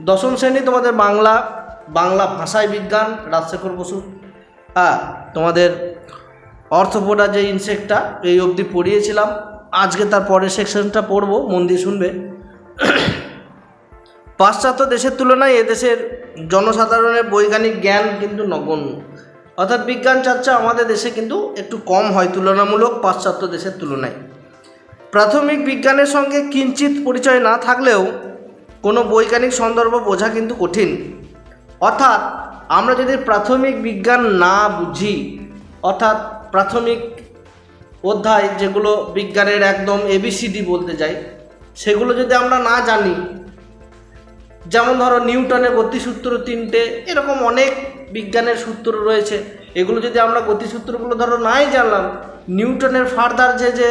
দশম শ্রেণি তোমাদের বাংলা বাংলা ভাষায় বিজ্ঞান, রাজশেখর বসু। হ্যাঁ তোমাদের অর্থপোডা যে ইনসেক্টটা এই অবধি পড়িয়েছিলাম। আজকে তার পরের সেকশনটা পড়ব, মন দিয়ে শুনবে। পাশ্চাত্য দেশের তুলনায় এদেশের জনসাধারণের বৈজ্ঞানিক জ্ঞান কিন্তু নগণ্য। অর্থাৎ বিজ্ঞান চর্চা আমাদের দেশে কিন্তু একটু কম হয় তুলনামূলক পাশ্চাত্য দেশের তুলনায়। প্রাথমিক বিজ্ঞানের সঙ্গে কিঞ্চিত পরিচয় না থাকলেও কোনো বৈজ্ঞানিক সন্দর্ভ বোঝা কিন্তু কঠিন। অর্থাৎ আমরা যদি প্রাথমিক বিজ্ঞান না বুঝি, অর্থাৎ প্রাথমিক অধ্যায় যেগুলো বিজ্ঞানের একদম এবিসিডি বলতে যাই, সেগুলো যদি আমরা না জানি, যেমন ধরো নিউটনের গতিসূত্র তিনটে, এরকম অনেক বিজ্ঞানের সূত্র রয়েছে। এগুলো যদি আমরা গতিসূত্রগুলো ধরো নাই জানলাম, নিউটনের ফার্দার যে যে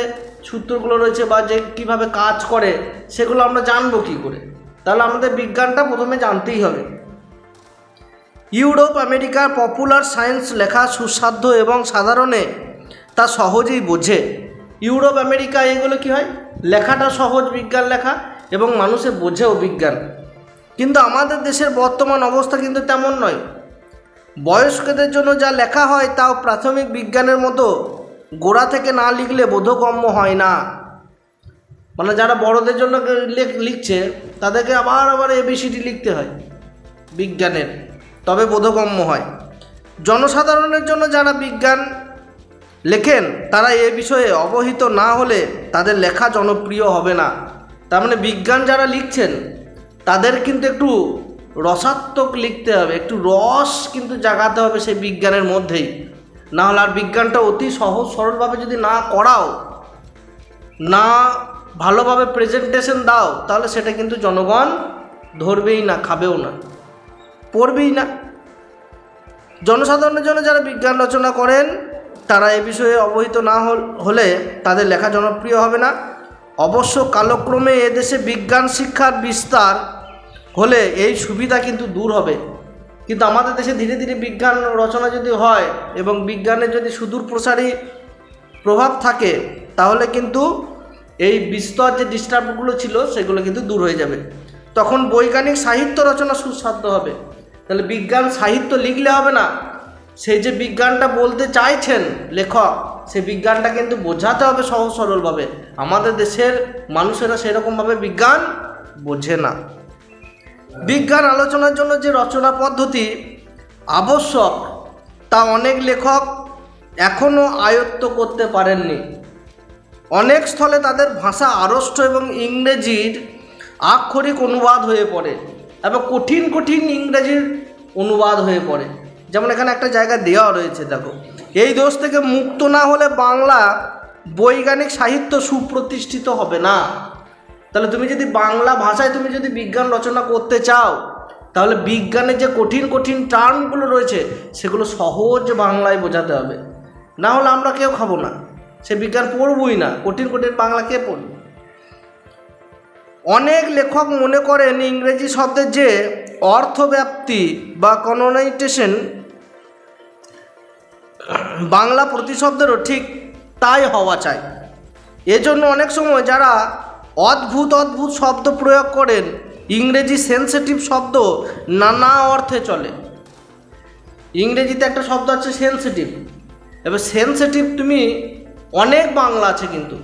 সূত্রগুলো রয়েছে বা যে কীভাবে কাজ করে, সেগুলো আমরা জানব কী করে? তাহলে আমাদের বিজ্ঞানটা প্রথমে জানতেই হবে। ইউরোপ আমেরিকার পপুলার সায়েন্স লেখা সুসাধ্য এবং সাধারণে তা সহজেই বোঝে। ইউরোপ, আমেরিকা, এগুলো কি হয়? লেখাটা সহজ বিজ্ঞান লেখা এবং মানুষে বোঝেও বিজ্ঞান। কিন্তু আমাদের দেশের বর্তমান অবস্থা কিন্তু তেমন নয়। বয়স্কদের জন্য যা লেখা হয়, তাও প্রাথমিক বিজ্ঞানের মতো গোড়া থেকে না লিখলে বোধগম্য হয় না। মানে যারা বড়দের জন্য লিখছে, তাদেরকে আবার আবার এবিসিডি লিখতে হয়, বিজ্ঞানের। তবে বোধগম্য হয়। জনসাধারণের জন্য যারা বিজ্ঞান লেখেন, তারা এ বিষয়ে অবহিত না হলে তাদের লেখা জনপ্রিয় হবে না। তার মানে বিজ্ঞান যারা লিখছেন, তাদের কিন্তু একটু রসাত্মক লিখতে হবে, একটু রস কিন্তু জাগাতে হবে সেই বিজ্ঞানের মধ্যেই। না হলে আর বিজ্ঞানটা অতি সহজ, সরলভাবে যদি না করাও, না ভালোভাবে প্রেজেন্টেশন দাও, তাহলে সেটা কিন্তু জনগণ ধরবেই না, খাবেও না, পড়বেই না। জনসাধারণের জন্য যারা বিজ্ঞান রচনা করেন, তারা এ বিষয়ে অবহিত না হল- তাদের লেখা জনপ্রিয় হবে না। অবশ্য কালক্রমে এদেশে বিজ্ঞান শিক্ষার বিস্তার হলে এই সুবিধা কিন্তু দূর হবে। কিন্তু আমাদের দেশে ধীরে ধীরে বিজ্ঞান রচনা যদি হয় এবং বিজ্ঞানের যদি সুদূর প্রসারী প্রভাব থাকে, তাহলে কিন্তু এই বিস্তর যে ডিস্টার্বগুলো ছিল, সেগুলো কিন্তু দূর হয়ে যাবে। তখন বৈজ্ঞানিক সাহিত্য রচনা সুসাধ্য হবে। তাহলে বিজ্ঞান সাহিত্য লিখলে হবে না। সেই যে বিজ্ঞানটা বলতে চাইছেন লেখক, সেই বিজ্ঞানটা কিন্তু বোঝাতে হবে সহজ সরলভাবে। আমাদের দেশের মানুষেরা সেরকমভাবে বিজ্ঞান বোঝে না। বিজ্ঞান আলোচনার জন্য যে রচনা পদ্ধতি আবশ্যক, তা অনেক লেখক এখনও আয়ত্ত করতে পারেননি। অনেক স্থলে তাদের ভাষা আড়ষ্ট এবং ইংরেজির আক্ষরিক অনুবাদ হয়ে পড়ে এবং কঠিন কঠিন ইংরেজির অনুবাদ হয়ে পড়ে। যেমন এখানে একটা জায়গা দেওয়া রয়েছে, দেখো। এই দোষ থেকে মুক্ত না হলে বাংলা বৈজ্ঞানিক সাহিত্য সুপ্রতিষ্ঠিত হবে না। তাহলে তুমি যদি বাংলা ভাষায় তুমি যদি বিজ্ঞান রচনা করতে চাও, তাহলে বিজ্ঞানের যে কঠিন কঠিন টার্মগুলো রয়েছে, সেগুলো সহজ বাংলায় বোঝাতে হবে। না হলে আমরা কেউ খাব না। সে বিজ্ঞান পড়বই না, কঠিন কঠিন বাংলা কে পড়বে? অনেক লেখক মনে করেন ইংরেজি শব্দের যে অর্থব্যাপ্তি বা কনোনাইটেশন বাংলা প্রতিশব্দেরও ঠিক তাই হওয়া চাই। এজন্য অনেক সময় যারা অদ্ভুত অদ্ভুত শব্দ প্রয়োগ করেন, ইংরেজি সেন্সিটিভ শব্দ নানা অর্থে চলে। ইংরেজিতে একটা শব্দ আছে সেন্সিটিভ এবার সেন্সিটিভ তুমি অনেক বাংলা আছে কিন্তু।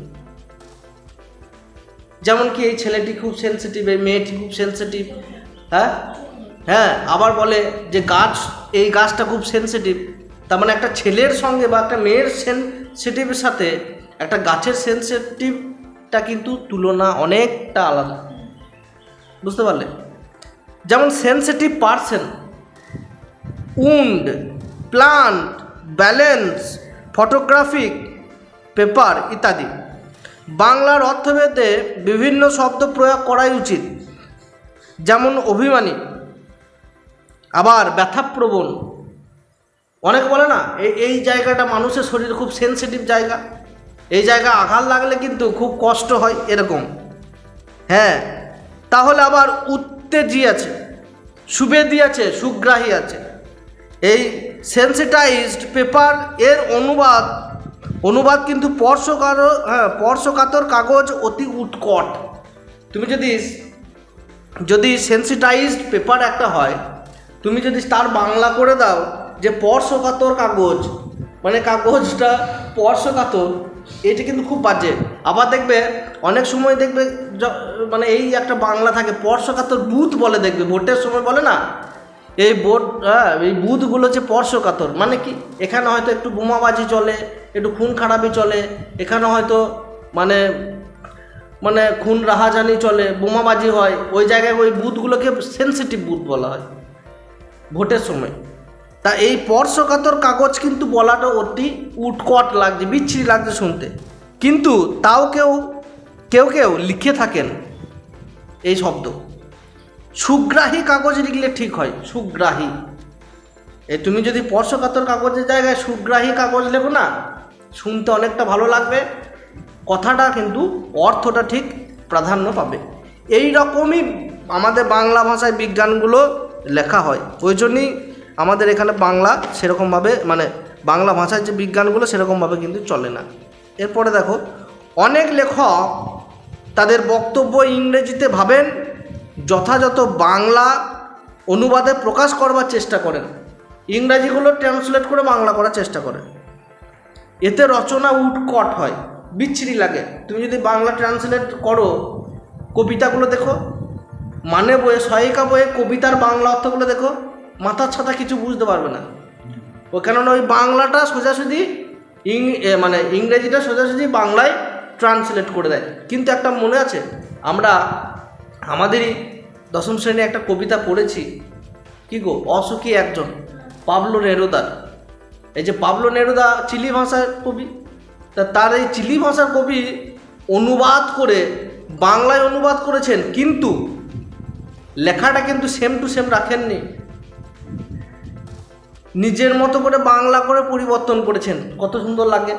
যেমন কি এই ছেলেটি খুব সেন্সিটিভ এই মেয়েটি খুব সেন্সিটিভ হ্যাঁ? হ্যাঁ আবার বলে যে গাছ, এই গাছটা খুব সেন্সিটিভ তার মানে একটা ছেলের সঙ্গে বা একটা মেয়ের সেন্সিটিভের সাথে একটা গাছের সেন্সিটিভটা কিন্তু তুলনা অনেকটা আলাদা। বুঝতে পারলে? যেমন sensitive person wound plant balance photographic paper ইত্যাদি। বাংলার অর্থভেদে বিভিন্ন শব্দ প্রয়োগ করাই উচিত। যেমন অভিমানী, আবার ব্যথাপ্রবণ। অনেক বলে না এই জায়গাটা মানুষের শরীরে খুব সেন্সিটিভ জায়গা। এই জায়গা আঘাত লাগলে কিন্তু খুব কষ্ট হয় এরকম। হ্যাঁ তাহলে আবার উত্তেজি আছে, সুবেদি আছে, সুগ্রাহী আছে। এই সেন্সিটাইজড পেপার এর অনুবাদ অনুবাদ কিন্তু স্পর্শকার হ্যাঁ স্পর্শকাতর কাগজ অতি উৎকট। তুমি যদি যদি সেন্সিটাইজড পেপার একটা হয়, তুমি যদি তার বাংলা করে দাও যে স্পর্শকাতর কাগজ মানে কাগজটা স্পর্শকাতর এটা কিন্তু খুব বাজে। আবার দেখবে, অনেক সময় দেখবে মানে এই একটা বাংলা থাকে স্পর্শকাতর বুথ বলে দেখবে, ভোটের সময় বলে না? এই বোট হ্যাঁ এই বুথগুলো হচ্ছে স্পর্শকাতর মানে কি, এখানে হয়তো একটু বোমাবাজি চলে, একটু খুন খারাপি চলে, এখানে হয়তো মানে মানে খুন রাহাজানি চলে, বোমাবাজি হয়। ওই জায়গায় ওই বুথগুলোকে সেন্সিটিভ বুথ বলা হয়, ভোটের সময়। তা এই স্পর্শকাতর কাগজ কিন্তু বলাটা অতি উটকট লাগছে, বিচ্ছিরি লাগছে শুনতে। কিন্তু তাও কেউ কেউ কেউ লিখে থাকেন এই শব্দ। সুগ্রাহী কাগজ লিখলে ঠিক হয়, সুগ্রাহী। এ, তুমি যদি স্পর্শকাতর কাগজের জায়গায় সুগ্রাহী কাগজ লেখো না, শুনতে অনেকটা ভালো লাগবে। কথাটা কিন্তু অর্থটা ঠিক প্রাধান্য পাবে। এই রকমই আমাদের বাংলা ভাষায় বিজ্ঞানগুলো লেখা হয়। ওই জন্যই আমাদের এখানে বাংলা সেরকমভাবে মানে বাংলা ভাষার যে বিজ্ঞানগুলো সেরকমভাবে কিন্তু চলে না। এরপরে দেখো, অনেক লেখক তাদের বক্তব্য ইংরেজিতে ভাবেন যথাযথ বাংলা অনুবাদে প্রকাশ করবার চেষ্টা করেন। ইংরাজিগুলো ট্রান্সলেট করে বাংলা করার চেষ্টা করেন। এতে রচনা উটকট হয়, বিচ্ছিরি লাগে। তুমি যদি বাংলা ট্রান্সলেট করো, কবিতাগুলো দেখো মানে বইয়ে, সহায়িকা বইয়ে কবিতার বাংলা অর্থগুলো দেখো, মাথার ছাতা কিছু বুঝতে পারবে না। ও কেননা ওই বাংলাটা সোজাসুজি ইং মানে ইংরেজিটা সোজাসুজি বাংলায় ট্রান্সলেট করে দেয়। কিন্তু একটা মনে আছে, আমরা আমাদেরই দশম শ্রেণি একটা কবিতা পড়েছি। কি গো? অসুখী একজন, পাবলো নেরুদার এই যে পাবলো নেরুদা চিলি ভাষার কবি, তা তার এই চিলি ভাষার কবি অনুবাদ করে, বাংলায় অনুবাদ করেছেন, কিন্তু লেখাটা কিন্তু সেম টু সেম রাখেননি। নিজের মতো করে বাংলা করে পরিবর্তন করেছেন, কত সুন্দর লাগে।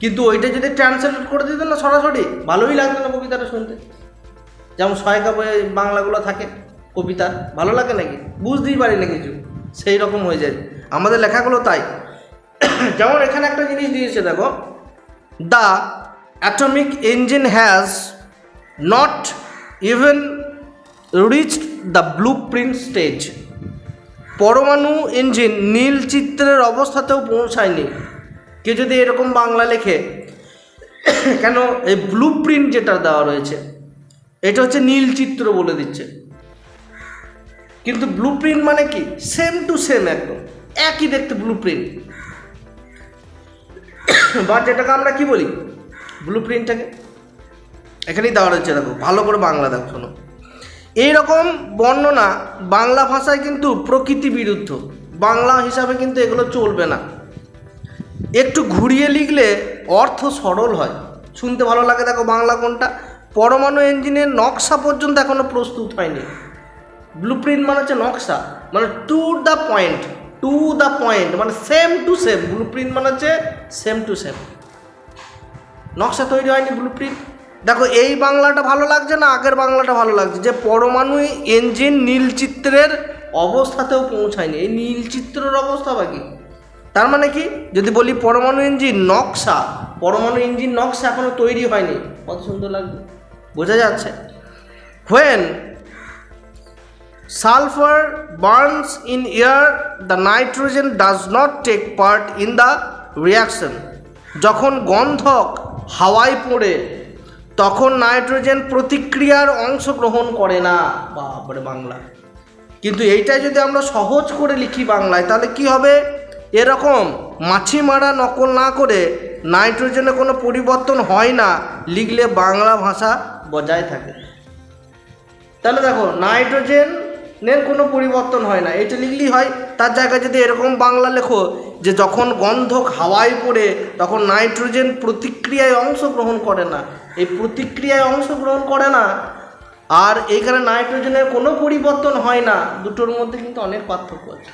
কিন্তু ওইটা যদি ট্রান্সলেট করে দিতেন না সরাসরি, ভালোই লাগতো না কবিতাটা শুনতে। যেমন সহায়িকা বইয়ে বাংলাগুলো থাকে কবিতার ভালো লাগে নাকি? বুঝতেই পারি না কিছু। সেই রকম হয়ে যায়। আমাদের লেখাগুলো তাই। যেমন এখানে একটা জিনিস দিয়েছে, দেখো। The atomic engine has not even reached the blueprint stage. পরমাণু ইঞ্জিন নীল চিত্রের অবস্থাতেও পৌঁছায়নি। কেউ যদি এরকম বাংলা লেখে, কেন এই ব্লু প্রিন্ট যেটা দেওয়া রয়েছে এটা হচ্ছে নীল চিত্র বলে দিচ্ছে। কিন্তু ব্লু প্রিন্ট মানে কি? সেম টু সেম একদম। একই দেখতে ব্লু প্রিন্ট বা যেটাকে আমরা কি বলি? ব্লু প্রিন্টটাকে এখানেই দেওয়া রয়েছে, দেখো। ভালো করে বাংলা দেখো, শোনো। এইরকম বর্ণনা বাংলা ভাষায় কিন্তু প্রকৃতি বিরুদ্ধ। বাংলা হিসাবে কিন্তু এগুলো চলবে না। একটু ঘুরিয়ে লিখলে অর্থ সরল হয়। শুনতে ভালো লাগে, দেখো বাংলা কোনটা? পরমাণু ইঞ্জিনের নকশা পর্যন্ত এখনও প্রস্তুত হয়নি। ব্লু প্রিন্ট মানে হচ্ছে নকশা মানে to the point to the point মানে same to same blueprint মানে হচ্ছে সেম টু সেম নকশা তৈরি হয়নি ব্লু প্রিন্ট দেখো, এই বাংলাটা ভালো লাগছে না, আগের বাংলাটা ভালো লাগছে? যে পরমাণু ইঞ্জিন নীল চিত্রের অবস্থাতেও পৌঁছায়নি। এই নীল চিত্রের অবস্থা বাকি তার মানে কি? যদি বলি পরমাণু ইঞ্জিন নকশা, পরমাণু ইঞ্জিন নকশা এখনও তৈরি হয়নি। কত সুন্দর লাগবে বোঝা যাচ্ছে। When sulphur burns in air the nitrogen does not take part in the reaction যখন গন্ধক হাওয়ায় পড়ে, তখন নাইট্রোজেন প্রতিক্রিয়ার অংশগ্রহণ করে না। বাপরে বাংলা। কিন্তু এইটাই যদি আমরা সহজ করে লিখি বাংলায়, তাহলে কি হবে? এরকম মাছি মারা নকল না করে নাইট্রোজেনে কোনো পরিবর্তন হয় না। লিখলে বাংলা ভাষা বজায় থাকে। তাহলে দেখো, নাইট্রোজেনের কোনো পরিবর্তন হয় না। এটা লিখলেই হয়, তার জায়গায় যদি এরকম বাংলা লেখো যে যখন গন্ধক হাওয়ায় পড়ে, তখন নাইট্রোজেন প্রতিক্রিয়ায় অংশগ্রহণ করে না। এই প্রতিক্রিয়ায় অংশগ্রহণ করে না, আর এইখানে নাইট্রোজেনের কোনো পরিবর্তন হয় না। দুটোর মধ্যে কিন্তু অনেক পার্থক্য আছে।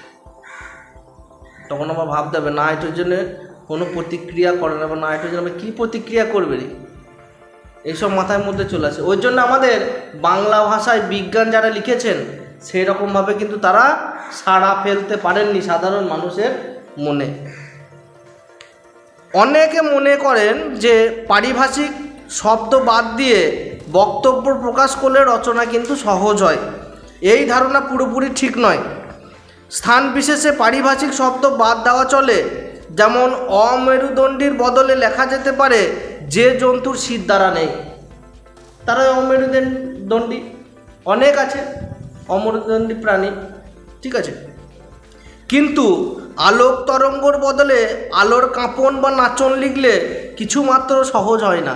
তখন আবার ভাবতে হবে নাইট্রোজেনের কোনো প্রতিক্রিয়া করে না, বা নাইট্রোজেন আবার কী প্রতিক্রিয়া করবে রে? এইসব মাথার মধ্যে চলে আসে। ওই জন্য আমাদের বাংলা ভাষায় বিজ্ঞান যারা লিখেছেন সেই রকমভাবে কিন্তু তারা সাড়া ফেলতে পারেননি সাধারণ মানুষের মনে। অনেকে মনে করেন যে পারিভাষিক শব্দ বাদ দিয়ে বক্তব্য প্রকাশ করলে রচনা কিন্তু সহজ হয়। এই ধারণা পুরোপুরি ঠিক নয়। স্থান বিশেষে পারিভাষিক শব্দ বাদ দেওয়া চলে। যেমন অমেরুদণ্ডীর বদলে লেখা যেতে পারে যে জন্তুর শীত দ্বারা নেই, তারা অমেরুদণ্ডী অনেক আছে অমরুদণ্ডী প্রাণী, ঠিক আছে? কিন্তু আলোক তরঙ্গর বদলে আলোর কাঁপন বা নাচন লিখলে কিছু মাত্র সহজ হয় না।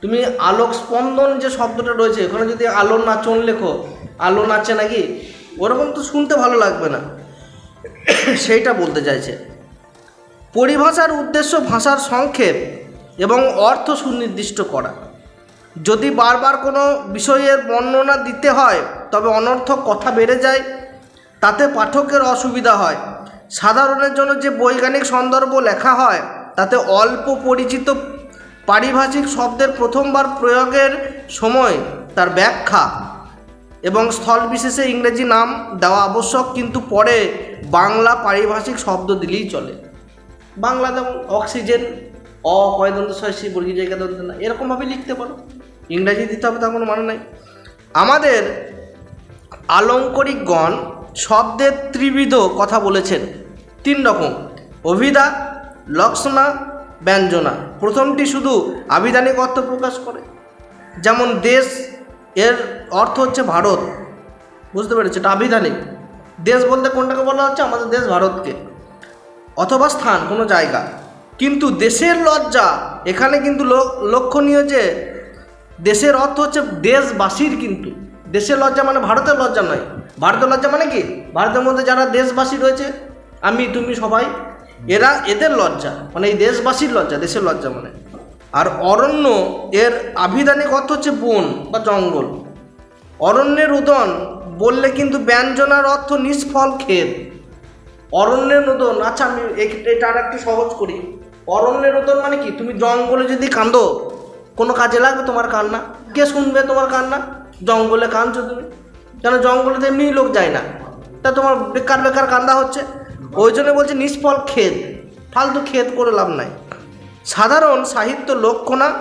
তুমি আলোক স্পন্দন যে শব্দটা রয়েছে ওখানে যদি আলোর নাচন লেখো, আলো নাচে নাকি? ওরকম তো শুনতে ভালো লাগবে না। সেইটা বলতে চাইছে। পরিভাষার উদ্দেশ্য ভাষার সংক্ষেপ। এবং অর্থ সুনির্দিষ্ট করা। যদি বারবার কোনো বিষয়ের বর্ণনা দিতে হয়, তবে অনর্থক কথা বেড়ে যায়, তাতে পাঠকের অসুবিধা হয়। সাধারণের জন্য যে বৈজ্ঞানিক সন্দর্ভ লেখা হয়, তাতে অল্প পরিচিত পারিভাষিক শব্দের প্রথমবার প্রয়োগের সময় তার ব্যাখ্যা এবং স্থল বিশেষে ইংরেজি নাম দেওয়া আবশ্যক, কিন্তু পরে বাংলা পারিভাষিক শব্দ দিলেই চলে। বাংলা যেমন অক্সিজেন অ কয়দন্ত শস্যী বর্গী জায়গা দন্ত, না, এরকমভাবে লিখতে পারো। ইংরাজি দিতে হবে, তার কোনো মানে নাই। আমাদের আলঙ্করিকগণ শব্দের ত্রিবিধ কথা বলেছেন। তিন রকম, অভিধা লক্ষণা ব্যঞ্জনা। প্রথমটি শুধু আবিধানিক অর্থ প্রকাশ করে। যেমন দেশ, এর অর্থ হচ্ছে ভারত। বুঝতে পেরেছ? এটা আবিধানিক দেশ বলতে কোনটাকে বলা হচ্ছে? আমাদের দেশ ভারতকে। অথবা স্থান, কোনো জায়গা। কিন্তু দেশের লজ্জা, এখানে কিন্তু লক্ষণীয় যে দেশের অর্থ হচ্ছে দেশবাসীর কিন্তু। দেশের লজ্জা মানে ভারতের লজ্জা নয়। ভারতের লজ্জা মানে কি? ভারতের মধ্যে যারা দেশবাসী রয়েছে, আমি, তুমি, সবাই, এরা এদের লজ্জা মানে এই দেশবাসীর লজ্জা, দেশের লজ্জা মানে। আর অরণ্য, এর আভিধানিক অর্থ হচ্ছে বন বা জঙ্গল। অরণ্যের উদন বললে কিন্তু ব্যঞ্জনার অর্থ নিষ্ফল ক্ষেত। অরণ্যের উদন আচ্ছা আমি এটা আর একটু সহজ করি। অরণ্যের রোদন মানে কি? তুমি জঙ্গলে যদি কাঁদো, কোনো কাজে লাগবে তোমার কান্না? কে শুনবে তোমার কান্না? জঙ্গলে কাঁদছো তুমি। কেন জঙ্গলে তো এমনিই লোক যায় না। তা তোমার বেকার বেকার কান্দা হচ্ছে। ওই জন্য বলছে নিষ্ফল ক্ষেত। ফালতু ক্ষেত করে লাভ নাই। সাধারণ সাহিত্য লক্ষণা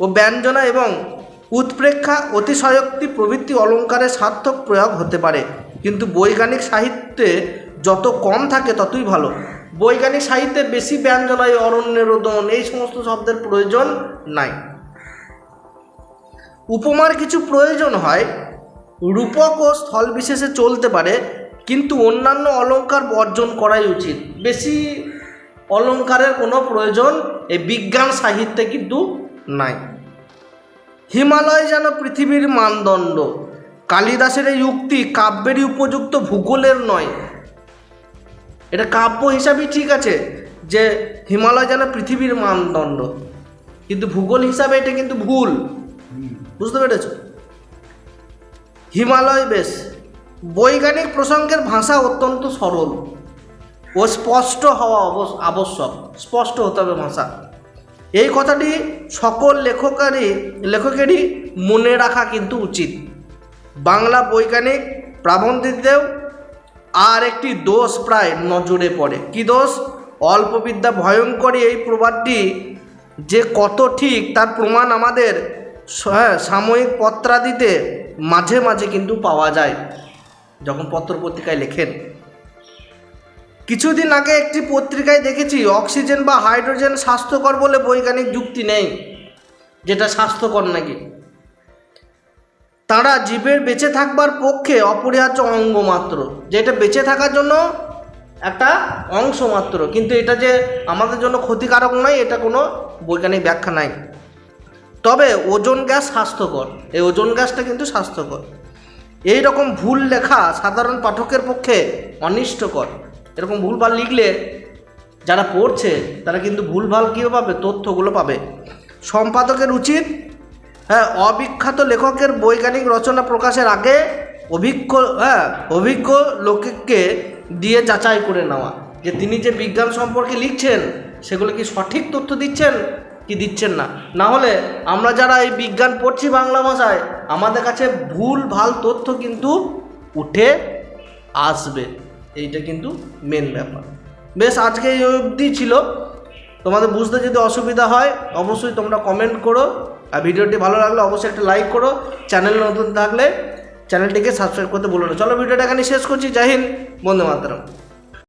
ও ব্যঞ্জনা এবং উৎপ্রেক্ষা অতিশয়োক্তি প্রভৃতি অলঙ্কারের সার্থক প্রয়োগ হতে পারে। কিন্তু বৈজ্ঞানিক সাহিত্যে যত কম থাকে ততই ভালো। বৈজ্ঞানিক সাহিত্যে বেশি ব্যঞ্জনায় অরণ্যের রোদন এই সমস্ত শব্দের প্রয়োজন নাই। উপমার কিছু প্রয়োজন হয়, রূপক ও স্থল বিশেষে চলতে পারে, কিন্তু অন্যান্য অলঙ্কার বর্জন করাই উচিত। বেশি অলংকারের কোনো প্রয়োজন এই বিজ্ঞান সাহিত্যে কিন্তু নাই। হিমালয় যেন পৃথিবীর মানদণ্ড, কালিদাসের এই উক্তি কাব্যেরই উপযুক্ত ভূগোলের নয় এটা কাব্য হিসাবেই ঠিক আছে যে হিমালয় যেন পৃথিবীর মানদণ্ড। কিন্তু ভূগোল হিসাবে এটা কিন্তু ভুল। বুঝতে পেরেছ? হিমালয় বেশ, বৈজ্ঞানিক প্রসঙ্গের ভাষা অত্যন্ত সরল ও স্পষ্ট হওয়া আবশ্যক, স্পষ্ট হতে হবে ভাষা। এই কথাটি সকল লেখকারই লেখকেরই মনে রাখা কিন্তু উচিত। বাংলা বৈজ্ঞানিক প্রাবন্ধিকদেও আর একটি দোষ প্রায় নজরে পড়ে। কি দোষ? অল্পবিদ্যা ভয়ঙ্করী এই প্রবাদটি যে কত ঠিক তার প্রমাণ আমাদের হ্যাঁ, সাময়িক পত্রাদিতে মাঝে মাঝে কিন্তু পাওয়া যায় যখন পত্র পত্রিকায় লেখেন। কিছুদিন আগে একটি পত্রিকায় দেখেছি অক্সিজেন বা হাইড্রোজেন স্বাস্থ্যকর বলে বৈজ্ঞানিক যুক্তি নেই যেটা স্বাস্থ্যকর নাকি? তারা জীবের বেঁচে থাকবার পক্ষে অপরিহার্য অঙ্গ মাত্র। যেটা বেঁচে থাকার জন্য একটা অংশ মাত্র। কিন্তু এটা যে আমাদের জন্য ক্ষতিকারক নয়, এটা কোনো বৈজ্ঞানিক ব্যাখ্যা নাই। তবে ওজন গ্যাস স্বাস্থ্যকর। এই ওজন গ্যাসটা কিন্তু স্বাস্থ্যকর। এই রকম ভুল লেখা সাধারণ পাঠকের পক্ষে অনিষ্টকর। এরকম ভুলভাল লিখলে যারা পড়ছে, তারা কিন্তু ভুলভাল কী পাবে, তথ্যগুলো পাবে। সম্পাদকের উচিত হ্যাঁ অবিখ্যাত লেখকের বৈজ্ঞানিক রচনা প্রকাশের আগে অভিজ্ঞ হ্যাঁ অভিজ্ঞ লোককে দিয়ে যাচাই করে নেওয়া। যে তিনি যে বিজ্ঞান সম্পর্কে লিখছেন, সেগুলো কি সঠিক তথ্য দিচ্ছেন কি দিচ্ছেন না? না হলে আমরা যারা এই বিজ্ঞান পড়ছি বাংলা ভাষায়, আমাদের কাছে ভুল, ভালো তথ্য কিন্তু উঠে আসবে। এইটা কিন্তু মেন ব্যাপার। বেশ, আজকে এই অবধি ছিল। তোমাদের বুঝতে যদি অসুবিধা হয়, অবশ্যই তোমরা কমেন্ট করো। আর ভিডিওটি ভালো লাগলে অবশ্যই একটা লাইক করো। চ্যানেল নতুন থাকলে চ্যানেলটিকে সাবস্ক্রাইব করতে ভুলো না। চলো ভিডিওটা এখানে শেষ করছি। জাহিন বন্ধু মাত্রম।